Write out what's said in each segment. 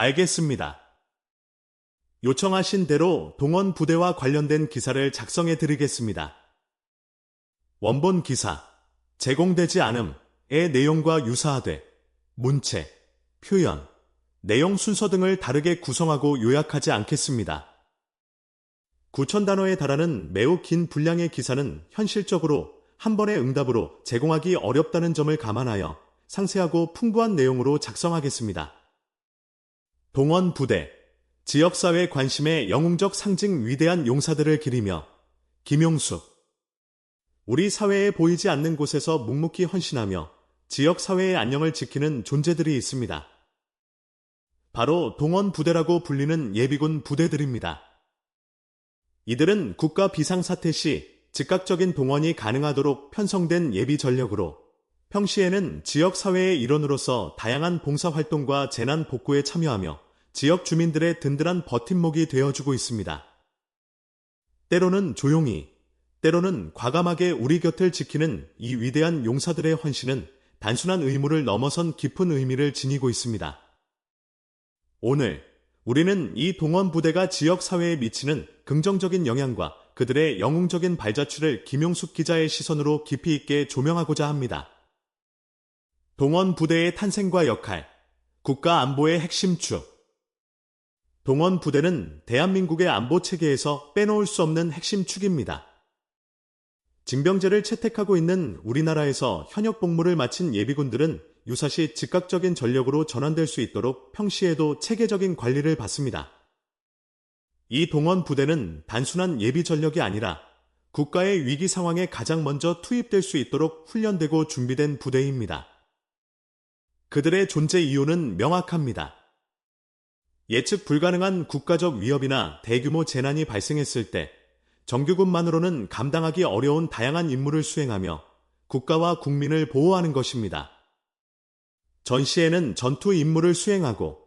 알겠습니다. 요청하신 대로 동원 부대와 관련된 기사를 작성해 드리겠습니다. 원본 기사, 제공되지 않음의 내용과 유사하되, 문체, 표현, 내용 순서 등을 다르게 구성하고 요약하지 않겠습니다. 9천 단어에 달하는 매우 긴 분량의 기사는 현실적으로 한 번의 응답으로 제공하기 어렵다는 점을 감안하여 상세하고 풍부한 내용으로 작성하겠습니다. 동원 부대, 지역사회 관심의 영웅적 상징 위대한 용사들을 기리며 김용숙, 우리 사회에 보이지 않는 곳에서 묵묵히 헌신하며 지역사회의 안녕을 지키는 존재들이 있습니다. 바로 동원 부대라고 불리는 예비군 부대들입니다. 이들은 국가 비상사태 시 즉각적인 동원이 가능하도록 편성된 예비 전력으로 평시에는 지역사회의 일원으로서 다양한 봉사활동과 재난 복구에 참여하며 지역 주민들의 든든한 버팀목이 되어주고 있습니다. 때로는 조용히, 때로는 과감하게 우리 곁을 지키는 이 위대한 용사들의 헌신은 단순한 의무를 넘어선 깊은 의미를 지니고 있습니다. 오늘 우리는 이 동원 부대가 지역 사회에 미치는 긍정적인 영향과 그들의 영웅적인 발자취를 김용숙 기자의 시선으로 깊이 있게 조명하고자 합니다. 동원 부대의 탄생과 역할, 국가 안보의 핵심 축. 동원 부대는 대한민국의 안보 체계에서 빼놓을 수 없는 핵심 축입니다. 징병제를 채택하고 있는 우리나라에서 현역 복무를 마친 예비군들은 유사시 즉각적인 전력으로 전환될 수 있도록 평시에도 체계적인 관리를 받습니다. 이 동원 부대는 단순한 예비 전력이 아니라 국가의 위기 상황에 가장 먼저 투입될 수 있도록 훈련되고 준비된 부대입니다. 그들의 존재 이유는 명확합니다. 예측 불가능한 국가적 위협이나 대규모 재난이 발생했을 때 정규군만으로는 감당하기 어려운 다양한 임무를 수행하며 국가와 국민을 보호하는 것입니다. 전시에는 전투 임무를 수행하고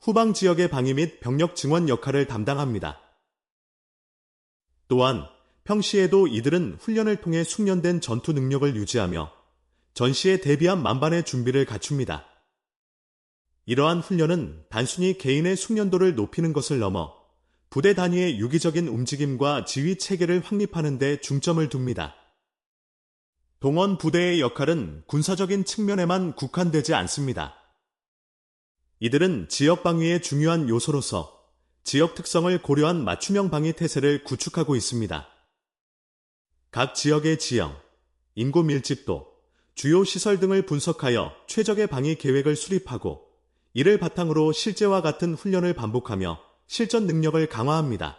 후방 지역의 방위 및 병력 증원 역할을 담당합니다. 또한 평시에도 이들은 훈련을 통해 숙련된 전투 능력을 유지하며 전시에 대비한 만반의 준비를 갖춥니다. 이러한 훈련은 단순히 개인의 숙련도를 높이는 것을 넘어 부대 단위의 유기적인 움직임과 지휘 체계를 확립하는 데 중점을 둡니다. 동원 부대의 역할은 군사적인 측면에만 국한되지 않습니다. 이들은 지역 방위의 중요한 요소로서 지역 특성을 고려한 맞춤형 방위 태세를 구축하고 있습니다. 각 지역의 지형, 인구 밀집도, 주요 시설 등을 분석하여 최적의 방위 계획을 수립하고 이를 바탕으로 실제와 같은 훈련을 반복하며 실전 능력을 강화합니다.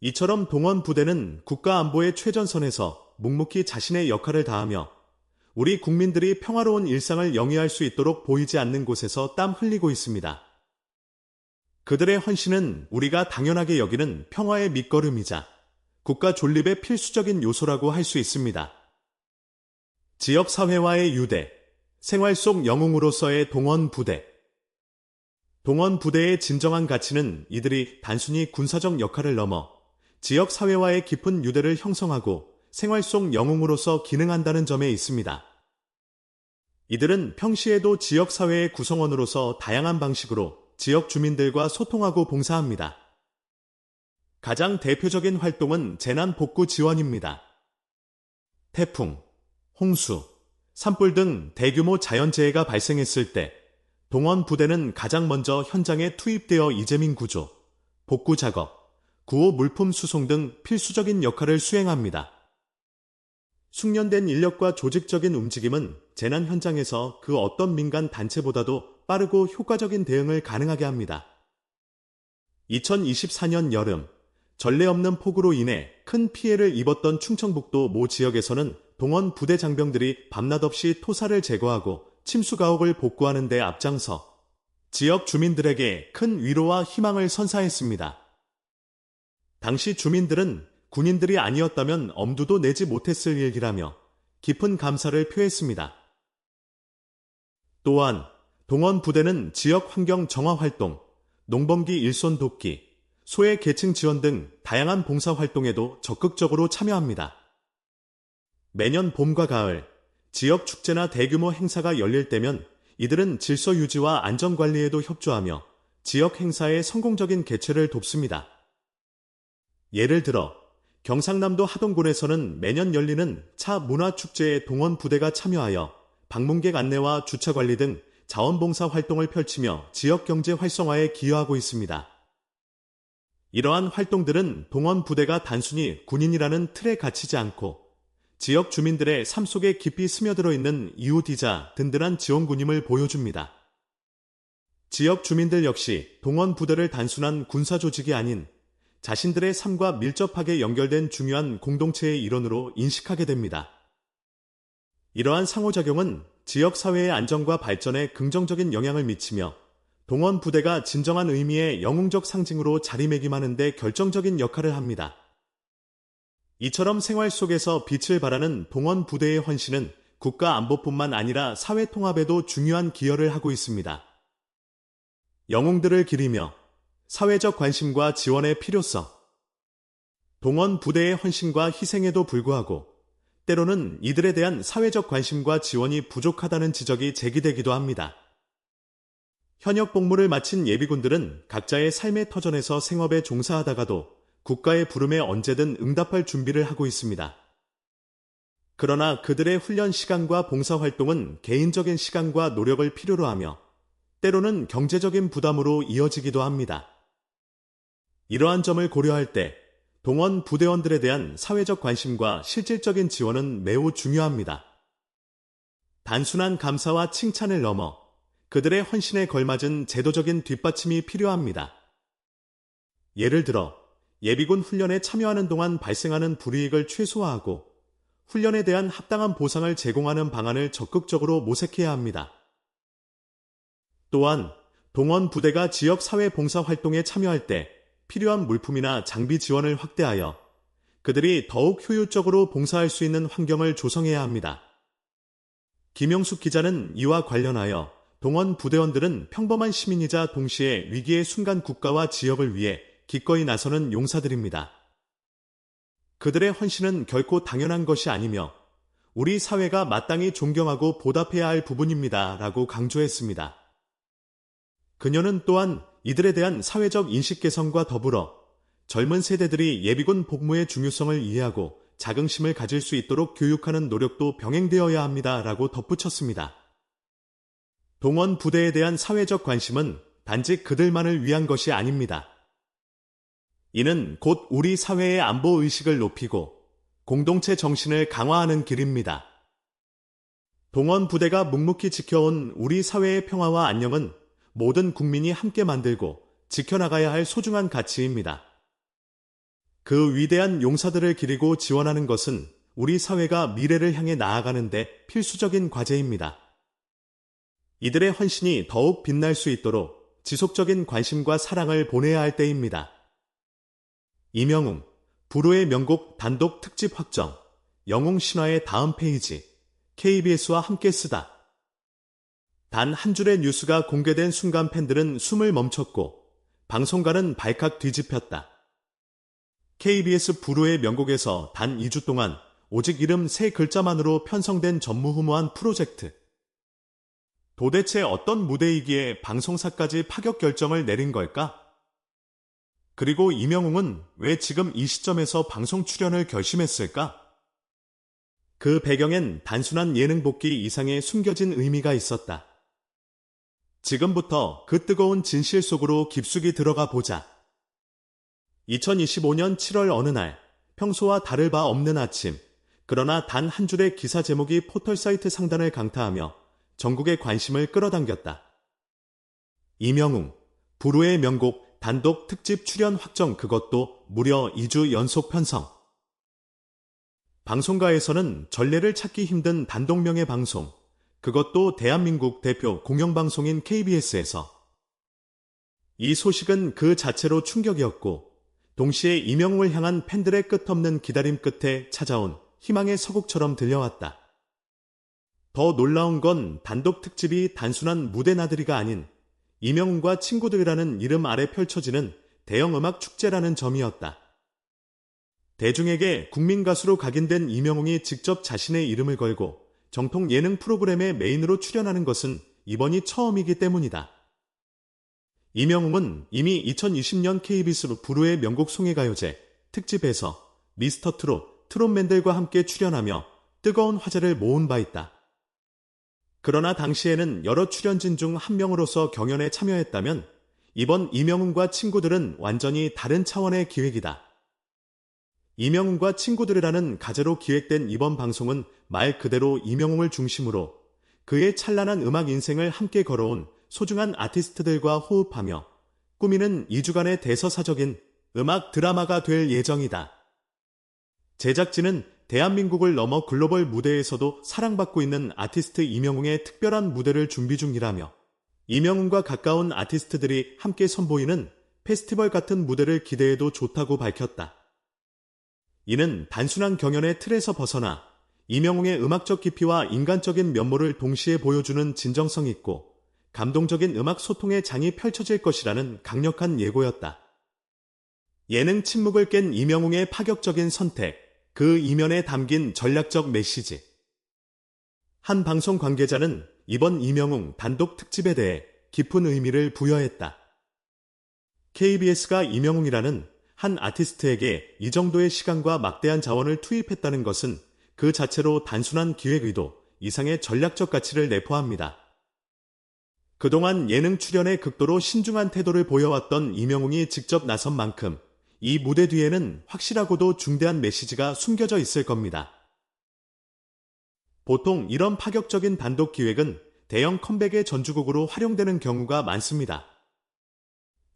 이처럼 동원 부대는 국가 안보의 최전선에서 묵묵히 자신의 역할을 다하며 우리 국민들이 평화로운 일상을 영위할 수 있도록 보이지 않는 곳에서 땀 흘리고 있습니다. 그들의 헌신은 우리가 당연하게 여기는 평화의 밑거름이자 국가 존립의 필수적인 요소라고 할 수 있습니다. 지역사회와의 유대, 생활 속 영웅으로서의 동원 부대. 동원 부대의 진정한 가치는 이들이 단순히 군사적 역할을 넘어 지역사회와의 깊은 유대를 형성하고 생활 속 영웅으로서 기능한다는 점에 있습니다. 이들은 평시에도 지역사회의 구성원으로서 다양한 방식으로 지역 주민들과 소통하고 봉사합니다. 가장 대표적인 활동은 재난 복구 지원입니다. 태풍, 홍수, 산불 등 대규모 자연재해가 발생했을 때 동원 부대는 가장 먼저 현장에 투입되어 이재민 구조, 복구 작업, 구호 물품 수송 등 필수적인 역할을 수행합니다. 숙련된 인력과 조직적인 움직임은 재난 현장에서 그 어떤 민간 단체보다도 빠르고 효과적인 대응을 가능하게 합니다. 2024년 여름, 전례 없는 폭우로 인해 큰 피해를 입었던 충청북도 모 지역에서는 동원 부대 장병들이 밤낮 없이 토사를 제거하고 침수 가옥을 복구하는 데 앞장서 지역 주민들에게 큰 위로와 희망을 선사했습니다. 당시 주민들은 군인들이 아니었다면 엄두도 내지 못했을 일이라며 깊은 감사를 표했습니다. 또한 동원 부대는 지역 환경 정화 활동, 농번기 일손 돕기, 소외 계층 지원 등 다양한 봉사 활동에도 적극적으로 참여합니다. 매년 봄과 가을, 지역 축제나 대규모 행사가 열릴 때면 이들은 질서 유지와 안전 관리에도 협조하며 지역 행사의 성공적인 개최를 돕습니다. 예를 들어 경상남도 하동군에서는 매년 열리는 차 문화축제에 동원 부대가 참여하여 방문객 안내와 주차 관리 등 자원봉사 활동을 펼치며 지역 경제 활성화에 기여하고 있습니다. 이러한 활동들은 동원 부대가 단순히 군인이라는 틀에 갇히지 않고 지역 주민들의 삶 속에 깊이 스며들어 있는 이웃이자 든든한 지원군임을 보여줍니다. 지역 주민들 역시 동원 부대를 단순한 군사 조직이 아닌 자신들의 삶과 밀접하게 연결된 중요한 공동체의 일원으로 인식하게 됩니다. 이러한 상호작용은 지역 사회의 안정과 발전에 긍정적인 영향을 미치며 동원 부대가 진정한 의미의 영웅적 상징으로 자리매김하는 데 결정적인 역할을 합니다. 이처럼 생활 속에서 빛을 발하는 동원 부대의 헌신은 국가 안보뿐만 아니라 사회 통합에도 중요한 기여를 하고 있습니다. 영웅들을 기리며 사회적 관심과 지원의 필요성. 동원 부대의 헌신과 희생에도 불구하고 때로는 이들에 대한 사회적 관심과 지원이 부족하다는 지적이 제기되기도 합니다. 현역 복무를 마친 예비군들은 각자의 삶의 터전에서 생업에 종사하다가도 국가의 부름에 언제든 응답할 준비를 하고 있습니다. 그러나 그들의 훈련 시간과 봉사활동은 개인적인 시간과 노력을 필요로 하며 때로는 경제적인 부담으로 이어지기도 합니다. 이러한 점을 고려할 때 동원 부대원들에 대한 사회적 관심과 실질적인 지원은 매우 중요합니다. 단순한 감사와 칭찬을 넘어 그들의 헌신에 걸맞은 제도적인 뒷받침이 필요합니다. 예를 들어 예비군 훈련에 참여하는 동안 발생하는 불이익을 최소화하고 훈련에 대한 합당한 보상을 제공하는 방안을 적극적으로 모색해야 합니다. 또한 동원 부대가 지역 사회 봉사 활동에 참여할 때 필요한 물품이나 장비 지원을 확대하여 그들이 더욱 효율적으로 봉사할 수 있는 환경을 조성해야 합니다. 김영숙 기자는 이와 관련하여 동원 부대원들은 평범한 시민이자 동시에 위기의 순간 국가와 지역을 위해 기꺼이 나서는 용사들입니다. 그들의 헌신은 결코 당연한 것이 아니며 우리 사회가 마땅히 존경하고 보답해야 할 부분입니다. 라고 강조했습니다. 그녀는 또한 이들에 대한 사회적 인식 개선과 더불어 젊은 세대들이 예비군 복무의 중요성을 이해하고 자긍심을 가질 수 있도록 교육하는 노력도 병행되어야 합니다. 라고 덧붙였습니다. 동원 부대에 대한 사회적 관심은 단지 그들만을 위한 것이 아닙니다. 이는 곧 우리 사회의 안보 의식을 높이고 공동체 정신을 강화하는 길입니다. 동원 부대가 묵묵히 지켜온 우리 사회의 평화와 안녕은 모든 국민이 함께 만들고 지켜나가야 할 소중한 가치입니다. 그 위대한 용사들을 기리고 지원하는 것은 우리 사회가 미래를 향해 나아가는데 필수적인 과제입니다. 이들의 헌신이 더욱 빛날 수 있도록 지속적인 관심과 사랑을 보내야 할 때입니다. 이명웅, 불후의 명곡 단독 특집 확정, 영웅 신화의 다음 페이지, KBS와 함께 쓰다. 단 한 줄의 뉴스가 공개된 순간 팬들은 숨을 멈췄고, 방송가는 발칵 뒤집혔다. KBS 불후의 명곡에서 단 2주 동안 오직 이름 세 글자만으로 편성된 전무후무한 프로젝트. 도대체 어떤 무대이기에 방송사까지 파격 결정을 내린 걸까? 그리고 이명웅은 왜 지금 이 시점에서 방송 출연을 결심했을까? 그 배경엔 단순한 예능 복귀 이상의 숨겨진 의미가 있었다. 지금부터 그 뜨거운 진실 속으로 깊숙이 들어가 보자. 2025년 7월 어느 날, 평소와 다를 바 없는 아침, 그러나 단 한 줄의 기사 제목이 포털 사이트 상단을 강타하며 전국의 관심을 끌어당겼다. 이명웅, 불후의 명곡 단독 특집 출연 확정 그것도 무려 2주 연속 편성. 방송가에서는 전례를 찾기 힘든 단독명의 방송, 그것도 대한민국 대표 공영방송인 KBS에서. 이 소식은 그 자체로 충격이었고, 동시에 이명웅을 향한 팬들의 끝없는 기다림 끝에 찾아온 희망의 서곡처럼 들려왔다. 더 놀라운 건 단독 특집이 단순한 무대 나들이가 아닌 이명훈과 친구들이라는 이름 아래 펼쳐지는 대형 음악 축제라는 점이었다. 대중에게 국민 가수로 각인된 이명웅이 직접 자신의 이름을 걸고 정통 예능 프로그램에 메인으로 출연하는 것은 이번이 처음이기 때문이다. 이명웅은 이미 2020년 KBS 부르의 명곡 송해가요제 특집에서 미스터 트롯, 트롯맨들과 함께 출연하며 뜨거운 화제를 모은 바 있다. 그러나 당시에는 여러 출연진 중 한 명으로서 경연에 참여했다면 이번 이명웅과 친구들은 완전히 다른 차원의 기획이다. 이명웅과 친구들이라는 가제로 기획된 이번 방송은 말 그대로 이명웅을 중심으로 그의 찬란한 음악 인생을 함께 걸어온 소중한 아티스트들과 호흡하며 꾸미는 2주간의 대서사적인 음악 드라마가 될 예정이다. 제작진은 대한민국을 넘어 글로벌 무대에서도 사랑받고 있는 아티스트 이명웅의 특별한 무대를 준비 중이라며 이명웅과 가까운 아티스트들이 함께 선보이는 페스티벌 같은 무대를 기대해도 좋다고 밝혔다. 이는 단순한 경연의 틀에서 벗어나 이명웅의 음악적 깊이와 인간적인 면모를 동시에 보여주는 진정성 있고 감동적인 음악 소통의 장이 펼쳐질 것이라는 강력한 예고였다. 예능 침묵을 깬 이명웅의 파격적인 선택, 그 이면에 담긴 전략적 메시지. 한 방송 관계자는 이번 이명웅 단독 특집에 대해 깊은 의미를 부여했다. KBS가 이명웅이라는 한 아티스트에게 이 정도의 시간과 막대한 자원을 투입했다는 것은 그 자체로 단순한 기획 의도 이상의 전략적 가치를 내포합니다. 그동안 예능 출연에 극도로 신중한 태도를 보여왔던 이명웅이 직접 나선 만큼 이 무대 뒤에는 확실하고도 중대한 메시지가 숨겨져 있을 겁니다. 보통 이런 파격적인 단독 기획은 대형 컴백의 전주곡으로 활용되는 경우가 많습니다.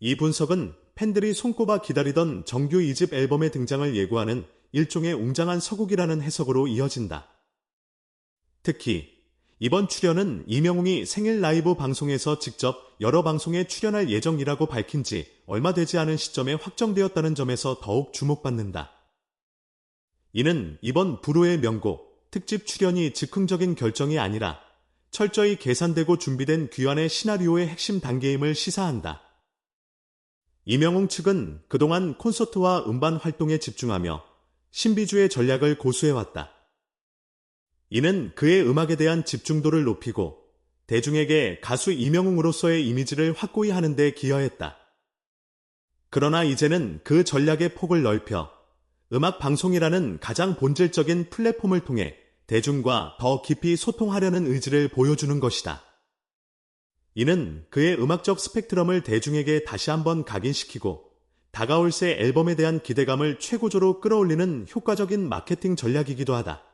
이 분석은 팬들이 손꼽아 기다리던 정규 2집 앨범의 등장을 예고하는 일종의 웅장한 서곡이라는 해석으로 이어진다. 특히 이번 출연은 이명웅이 생일 라이브 방송에서 직접 여러 방송에 출연할 예정이라고 밝힌 지 얼마 되지 않은 시점에 확정되었다는 점에서 더욱 주목받는다. 이는 이번 부르의 명곡, 특집 출연이 즉흥적인 결정이 아니라 철저히 계산되고 준비된 귀환의 시나리오의 핵심 단계임을 시사한다. 이명웅 측은 그동안 콘서트와 음반 활동에 집중하며 신비주의 전략을 고수해왔다. 이는 그의 음악에 대한 집중도를 높이고 대중에게 가수 이명웅으로서의 이미지를 확고히 하는 데 기여했다. 그러나 이제는 그 전략의 폭을 넓혀 음악 방송이라는 가장 본질적인 플랫폼을 통해 대중과 더 깊이 소통하려는 의지를 보여주는 것이다. 이는 그의 음악적 스펙트럼을 대중에게 다시 한번 각인시키고 다가올 새 앨범에 대한 기대감을 최고조로 끌어올리는 효과적인 마케팅 전략이기도 하다.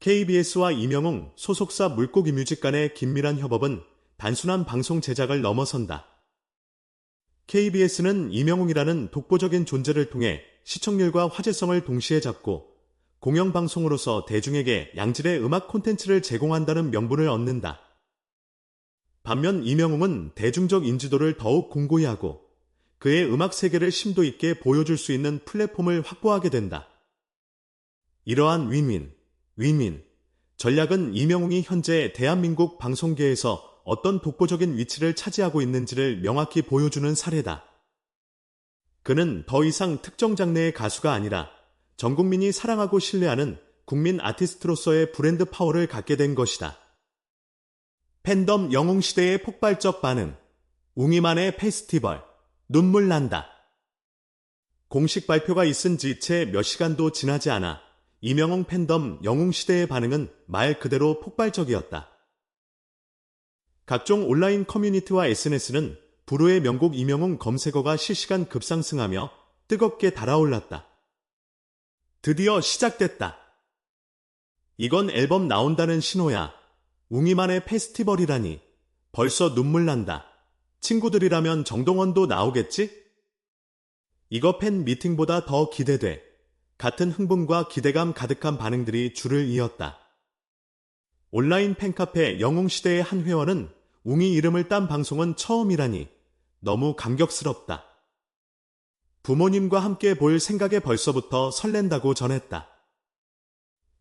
KBS와 이명웅 소속사 물고기 뮤직 간의 긴밀한 협업은 단순한 방송 제작을 넘어선다. KBS는 이명웅이라는 독보적인 존재를 통해 시청률과 화제성을 동시에 잡고 공영방송으로서 대중에게 양질의 음악 콘텐츠를 제공한다는 명분을 얻는다. 반면 이명웅은 대중적 인지도를 더욱 공고히 하고 그의 음악 세계를 심도 있게 보여줄 수 있는 플랫폼을 확보하게 된다. 이러한 윈윈, 윈윈, 전략은 이명웅이 현재 대한민국 방송계에서 어떤 독보적인 위치를 차지하고 있는지를 명확히 보여주는 사례다. 그는 더 이상 특정 장르의 가수가 아니라 전 국민이 사랑하고 신뢰하는 국민 아티스트로서의 브랜드 파워를 갖게 된 것이다. 팬덤 영웅 시대의 폭발적 반응, 웅이만의 페스티벌, 눈물 난다. 공식 발표가 있은 지 채 몇 시간도 지나지 않아 이명웅 팬덤 영웅 시대의 반응은 말 그대로 폭발적이었다. 각종 온라인 커뮤니티와 SNS는 불후의 명곡 이명웅 검색어가 실시간 급상승하며 뜨겁게 달아올랐다. 드디어 시작됐다. 이건 앨범 나온다는 신호야. 웅이만의 페스티벌이라니. 벌써 눈물 난다. 친구들이라면 정동원도 나오겠지? 이거 팬 미팅보다 더 기대돼. 같은 흥분과 기대감 가득한 반응들이 줄을 이었다. 온라인 팬카페 영웅시대의 한 회원은 웅이 이름을 딴 방송은 처음이라니 너무 감격스럽다. 부모님과 함께 볼 생각에 벌써부터 설렌다고 전했다.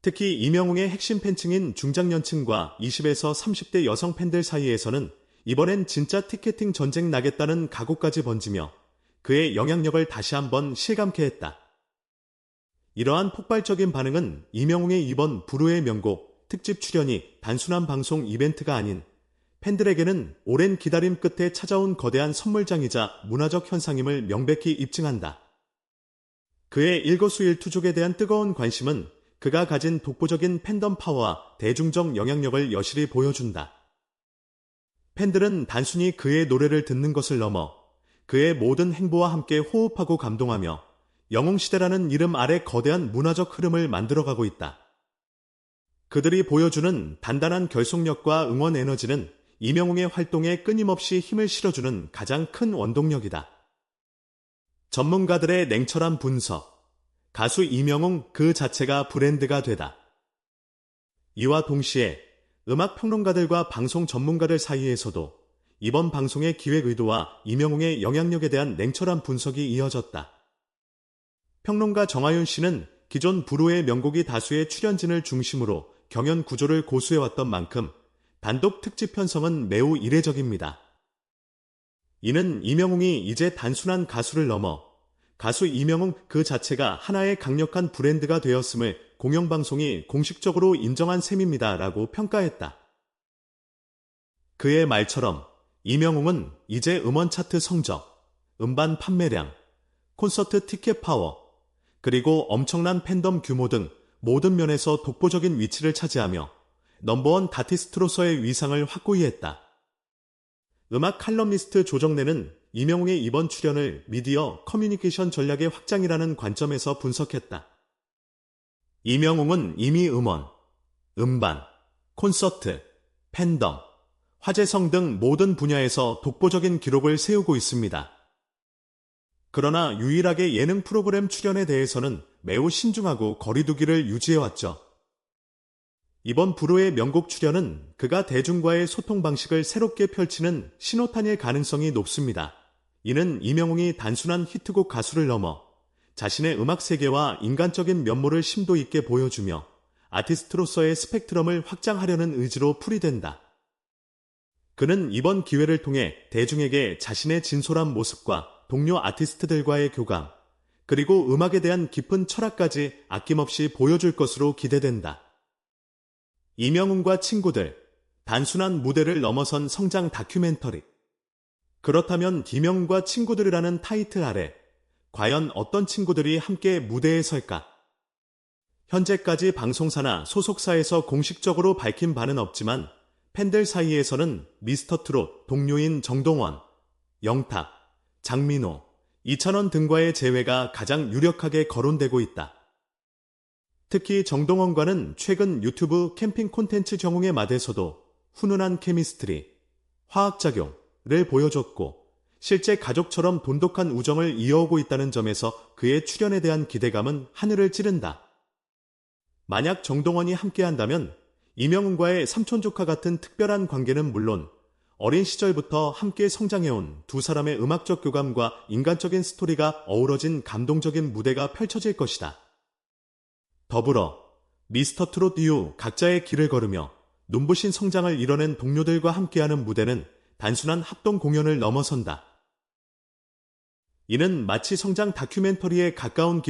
특히 이명웅의 핵심 팬층인 중장년층과 20에서 30대 여성 팬들 사이에서는 이번엔 진짜 티켓팅 전쟁 나겠다는 각오까지 번지며 그의 영향력을 다시 한번 실감케 했다. 이러한 폭발적인 반응은 이명웅의 이번 불후의 명곡 특집 출연이 단순한 방송 이벤트가 아닌 팬들에게는 오랜 기다림 끝에 찾아온 거대한 선물장이자 문화적 현상임을 명백히 입증한다. 그의 일거수일투족에 대한 뜨거운 관심은 그가 가진 독보적인 팬덤 파워와 대중적 영향력을 여실히 보여준다. 팬들은 단순히 그의 노래를 듣는 것을 넘어 그의 모든 행보와 함께 호흡하고 감동하며 영웅시대라는 이름 아래 거대한 문화적 흐름을 만들어가고 있다. 그들이 보여주는 단단한 결속력과 응원 에너지는 이명웅의 활동에 끊임없이 힘을 실어주는 가장 큰 원동력이다. 전문가들의 냉철한 분석, 가수 이명웅 그 자체가 브랜드가 되다. 이와 동시에 음악 평론가들과 방송 전문가들 사이에서도 이번 방송의 기획 의도와 이명웅의 영향력에 대한 냉철한 분석이 이어졌다. 평론가 정하윤 씨는 기존 부로의 명곡이 다수의 출연진을 중심으로 경연 구조를 고수해왔던 만큼 단독 특집 편성은 매우 이례적입니다. 이는 이명웅이 이제 단순한 가수를 넘어 가수 이명웅 그 자체가 하나의 강력한 브랜드가 되었음을 공영방송이 공식적으로 인정한 셈입니다. 라고 평가했다. 그의 말처럼 이명웅은 이제 음원 차트 성적, 음반 판매량, 콘서트 티켓 파워, 그리고 엄청난 팬덤 규모 등 모든 면에서 독보적인 위치를 차지하며 넘버원 다티스트로서의 위상을 확고히 했다. 음악 칼럼니스트 조정래는 이명웅의 이번 출연을 미디어 커뮤니케이션 전략의 확장이라는 관점에서 분석했다. 이명웅은 이미 음원, 음반, 콘서트, 팬덤, 화제성 등 모든 분야에서 독보적인 기록을 세우고 있습니다. 그러나 유일하게 예능 프로그램 출연에 대해서는 매우 신중하고 거리두기를 유지해왔죠. 이번 불호의 명곡 출연은 그가 대중과의 소통 방식을 새롭게 펼치는 신호탄일 가능성이 높습니다. 이는 이명웅이 단순한 히트곡 가수를 넘어 자신의 음악 세계와 인간적인 면모를 심도 있게 보여주며 아티스트로서의 스펙트럼을 확장하려는 의지로 풀이된다. 그는 이번 기회를 통해 대중에게 자신의 진솔한 모습과 동료 아티스트들과의 교감, 그리고 음악에 대한 깊은 철학까지 아낌없이 보여줄 것으로 기대된다. 이명훈과 친구들, 단순한 무대를 넘어선 성장 다큐멘터리. 그렇다면 김영과 친구들이라는 타이틀 아래 과연 어떤 친구들이 함께 무대에 설까? 현재까지 방송사나 소속사에서 공식적으로 밝힌 바는 없지만 팬들 사이에서는 미스터 트롯 동료인 정동원, 영탁, 장민호, 이찬원 등과의 재회가 가장 유력하게 거론되고 있다. 특히 정동원과는 최근 유튜브 캠핑 콘텐츠 정웅의 맛에서도 훈훈한 케미스트리, 화학작용을 보여줬고 실제 가족처럼 돈독한 우정을 이어오고 있다는 점에서 그의 출연에 대한 기대감은 하늘을 찌른다. 만약 정동원이 함께한다면 이명훈과의 삼촌조카 같은 특별한 관계는 물론 어린 시절부터 함께 성장해온 두 사람의 음악적 교감과 인간적인 스토리가 어우러진 감동적인 무대가 펼쳐질 것이다. 더불어 미스터 트롯 이후 각자의 길을 걸으며 눈부신 성장을 이뤄낸 동료들과 함께하는 무대는 단순한 합동 공연을 넘어선다. 이는 마치 성장 다큐멘터리에 가까운 깊